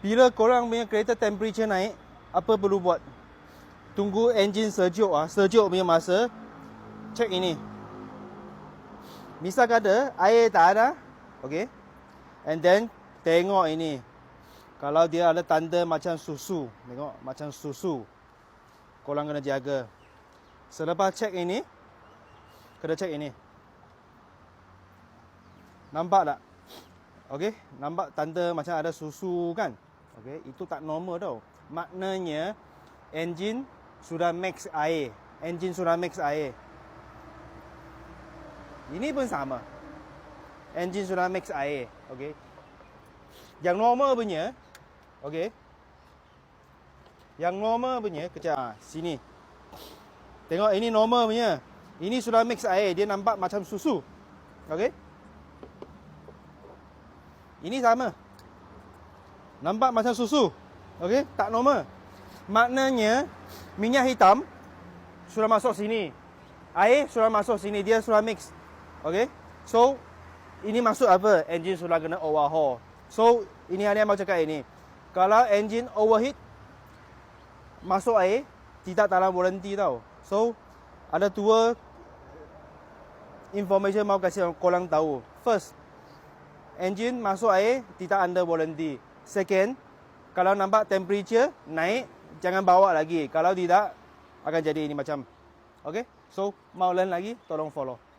Bila korang punya kereta temperature naik, apa perlu buat? Tunggu enjin sejuk ah, sejuk punya masa. Cek ini. Misal kata air tak ada, okay? And then tengok ini. Kalau dia ada tanda macam susu, tengok macam susu. Korang kena jaga. Selepas cek ini, kena cek ini. Nampak tak? Okey, nampak tanda macam ada susu kan? Okey, itu tak normal tau. Maknanya enjin sudah max air. Enjin sudah max air. Ini pun sama. Enjin sudah max air. Okey. Yang normal punya, okey. Yang normal punya, kejap ah, sini. Tengok ini normal punya. Ini sudah mix air, dia nampak macam susu. Okey. Ini sama. Nampak macam susu. Okey, tak normal. Maknanya minyak hitam sudah masuk sini. Air sudah masuk sini, dia sudah mix. Okey. So ini maksud apa? Engine sudah kena overhaul. So ini ada yang mau cakap ini. Kalau engine overheat masuk air tidak dalam warranty tau. So ada dua information mau kasih korang tahu. First, engine masuk air tidak under warranty. Second, kalau nampak temperature naik, jangan bawa lagi. Kalau tidak, akan jadi ini macam. Okay? So, mau learn lagi, tolong follow.